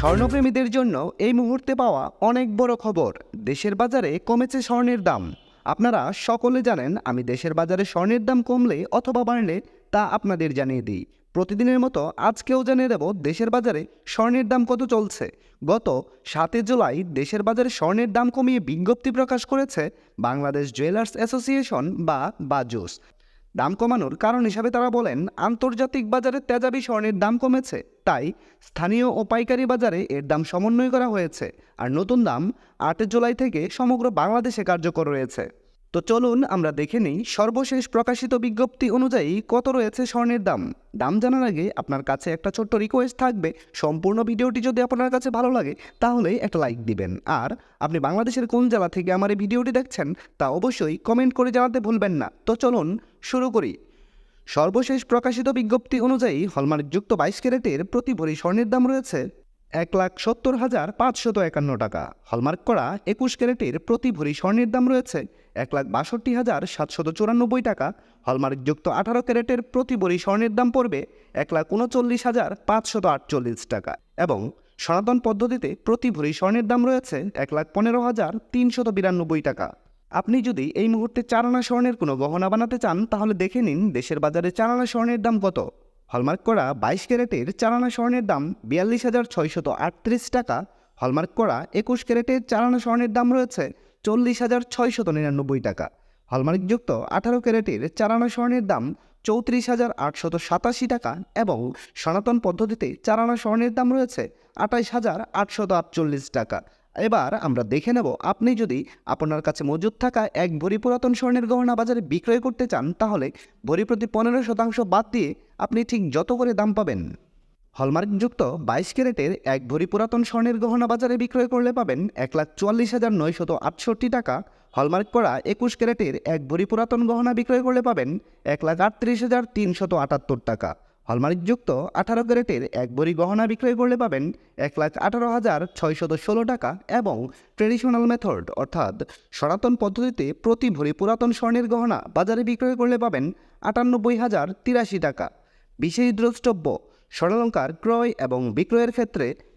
স্বর্ণপ্রেমীদের জন্য এই মুহূর্তে পাওয়া অনেক বড় খবর। দেশের বাজারে কমেছে স্বর্ণের দাম। আপনারা সকলে জানেন, আমি দেশের বাজারে স্বর্ণের দাম কমলে অথবা বাড়লে তা আপনাদের জানিয়ে দিই। প্রতিদিনের মতো আজকেও জানিয়ে দেব, দেশের বাজারে স্বর্ণের দাম কত চলছে। গত সাতই জুলাই দেশের বাজারে স্বর্ণের দাম কমিয়ে বিজ্ঞপ্তি প্রকাশ করেছে বাংলাদেশ জুয়েলার্স অ্যাসোসিয়েশন বা বাজুস। দাম কমানোর কারণ হিসাবে তারা বলেন, আন্তর্জাতিক বাজারে তেজাবি স্বর্ণের দাম কমেছে, তাই স্থানীয় ও পাইকারি বাজারে এর দাম সমন্বয় করা হয়েছে, আর নতুন দাম আট জুলাই থেকে সমগ্র বাংলাদেশে কার্যকর রয়েছে। তো চলুন আমরা দেখে নিই সর্বশেষ প্রকাশিত বিজ্ঞপ্তি অনুযায়ী কত রয়েছে স্বর্ণের দাম। দাম জানার আগে আপনার কাছে একটা ছোট্ট রিকোয়েস্ট থাকবে, সম্পূর্ণ ভিডিওটি যদি আপনার কাছে ভালো লাগে, তাহলে একটা লাইক দিবেন। আর আপনি বাংলাদেশের কোন জেলা থেকে আমার এই ভিডিওটি দেখছেন, তা অবশ্যই কমেন্ট করে জানাতে ভুলবেন না। তো চলুন শুরু করি। সর্বশেষ প্রকাশিত বিজ্ঞপ্তি অনুযায়ী হলমার্কযুক্ত বাইশ ক্যারেটের প্রতি ভরি স্বর্ণের দাম রয়েছে এক লাখ সত্তর হাজার পাঁচশত একান্ন টাকা। হলমার্ক করা একুশ ক্যারেটের প্রতি ভরি স্বর্ণের দাম রয়েছে এক লাখ বাষট্টি হাজার সাতশত চুরানব্বই টাকা। হলমার্কযুক্ত আঠারো ক্যারেটের প্রতি ভরি স্বর্ণের দাম পড়বে এক লাখ উনচল্লিশ হাজার পাঁচশত আটচল্লিশ টাকা এবং সনাতন পদ্ধতিতে প্রতি ভরি স্বর্ণের দাম রয়েছে এক লাখ পনেরো হাজার তিনশত বিরানব্বই টাকা। আপনি যদি এই মুহূর্তে চারানা স্বর্ণের কোনো গহনা বানাতে চান, তাহলে দেখে নিন দেশের বাজারে চারানা স্বর্ণের দাম কত। হলমার্ক করা বাইশ ক্যারেটের চারানা স্বর্ণের দাম বিয়াল্লিশ হাজার ছয়শত আটত্রিশ টাকা। হলমার্ক করা একুশ ক্যারেটের চারানা স্বর্ণের দাম রয়েছে চল্লিশ হাজার ছয়শত নিরানব্বই টাকা। হলমার্কযুক্ত আঠারো ক্যারেটের চারানা স্বর্ণের দাম চৌত্রিশ হাজার আটশত সাতাশি টাকা এবং সনাতন পদ্ধতিতে চারানা স্বর্ণের দাম রয়েছে আঠাইশ হাজার আটশত আটচল্লিশ টাকা। এবার আমরা দেখে নেব, আপনি যদি আপনার কাছে মজুদ থাকা এক ভরি পুরাতন স্বর্ণের গহনা বাজারে বিক্রয় করতে চান, তাহলে ভরি প্রতি পনেরো শতাংশ বাদ দিয়ে আপনি ঠিক যত করে দাম পাবেন। হলমার্কযুক্ত বাইশ ক্যারেটের এক ভরি পুরাতন স্বর্ণের গহনা বাজারে বিক্রয় করলে পাবেন এক লাখ চুয়াল্লিশ হাজার নয়শত আটষট্টি টাকা। হলমার্ক করা একুশ ক্যারেটের এক ভরি পুরাতন গহনা বিক্রয় করলে পাবেন এক লাখ আটত্রিশ হাজার তিনশত আটাত্তর টাকা। হলমার্কযুক্ত আঠারো ক্যারেটের এক বড়ি গহনা বিক্রয় করলে পাবেন এক লাখ আঠারো হাজার ছয়শত ষোলো টাকা এবং ট্রেডিশনাল মেথড, অর্থাৎ সনাতন পদ্ধতিতে প্রতি ভরি পুরাতন স্বর্ণের গহনা বাজারে বিক্রয় করলে পাবেন আটানব্বই হাজার তিরাশি টাকা। বিশেষ দ্রষ্টব্য, স্বর্ণালঙ্কার ক্রয় এবং বিক্রয়ের ক্ষেত্রে